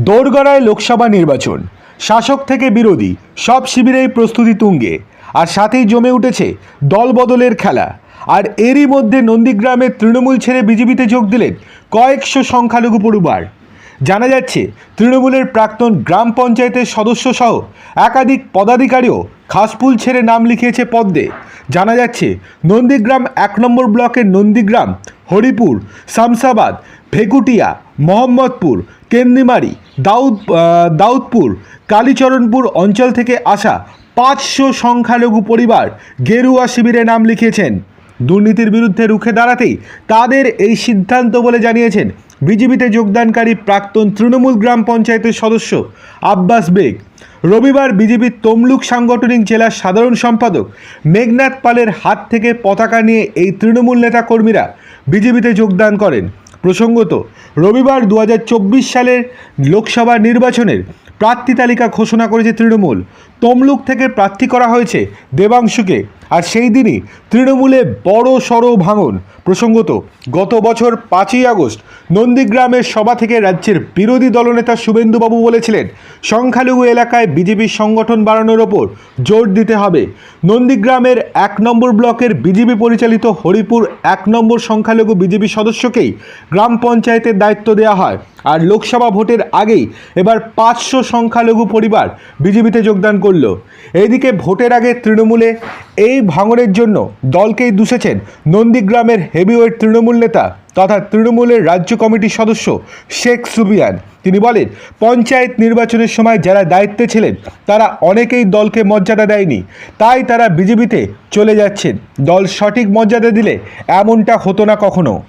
দোরগড়ায় লোকসভা নির্বাচন। শাসক থেকে বিরোধী, সব শিবিরেই প্রস্তুতি তুঙ্গে। আর সাথেই জমে উঠেছে দলবদলের খেলা। আর এরই মধ্যে নন্দীগ্রামের তৃণমূল ছেড়ে বিজেপিতে যোগ দিলেন কয়েকশো সংখ্যালঘু পরিবার জানা যাচ্ছে, তৃণমূলের প্রাক্তন গ্রাম পঞ্চায়েতের সদস্য সহ একাধিক পদাধিকারীও খাসপুল ছেড়ে নাম লিখিয়েছে পদ্মে। জানা যাচ্ছে, নন্দীগ্রাম এক নম্বর ব্লকের নন্দীগ্রাম, হরিপুর, শামসাবাদ ভেকুটিয়া মোহাম্মদপুর, কেন্দিমারি, দাউদ দাউদপুর, কালীচরণপুর অঞ্চল থেকে আসা পাঁচশো সংখ্যালঘু পরিবার গেরুয়া শিবিরে নাম লিখিয়েছেন। দুর্নীতির বিরুদ্ধে রুখে দাঁড়াতেই তাদের এই সিদ্ধান্ত বলে জানিয়েছেন বিজেপিতে যোগদানকারী প্রাক্তন তৃণমূল গ্রাম পঞ্চায়েতের সদস্য আব্বাস বেগ। রবিবার বিজেপির তমলুক সাংগঠনিক জেলার সাধারণ সম্পাদক মেঘনাথ পালের হাত থেকে পতাকা নিয়ে এই তৃণমূল নেতা কর্মীরা বিজেপিতে যোগদান করেন। প্রসঙ্গত, রবিবার দু হাজার চব্বিশ সালের লোকসভা নির্বাচনের প্রার্থী তালিকা ঘোষণা করেছে তৃণমূল। তমলুক থেকে প্রার্থী করা হয়েছে দেবাংশুকে। আর সেই দিনই তৃণমূলে বড় সড়ো ভাঙন। প্রসঙ্গত, গত বছর পাঁচই আগস্ট নন্দীগ্রামের সভা থেকে রাজ্যের বিরোধী দলনেতা শুভেন্দুবাবু বলেছিলেন, সংখ্যালঘু এলাকায় বিজেপির সংগঠন বাড়ানোর ওপর জোর দিতে হবে। নন্দীগ্রামের এক নম্বর ব্লকের বিজেপি পরিচালিত হরিপুর এক নম্বর সংখ্যালঘু বিজেপি সদস্যকেই গ্রাম পঞ্চায়েতের দায়িত্ব দেওয়া হয়। আর লোকসভা ভোটের আগেই এবার পাঁচশো সংখ্যালঘু পরিবার বিজেপিতে যোগদান করল। এইদিকে ভোটের আগে তৃণমূলে এই ভাঙনের জন্য দলকেই দুষেছেন নন্দীগ্রামের হেভিওয়েট তৃণমূল নেতা তথা তৃণমূলের রাজ্য কমিটির সদস্য শেখ সুবিয়ান। তিনি বলেন, পঞ্চায়েত নির্বাচনের সময় যারা দায়িত্বে ছিলেন, তারা অনেকেই দলকে মর্যাদা দেয়নি। তাই তারা বিজেপিতে চলে যাচ্ছেন। দল সঠিক মর্যাদা দিলে এমনটা হতো না কখনো।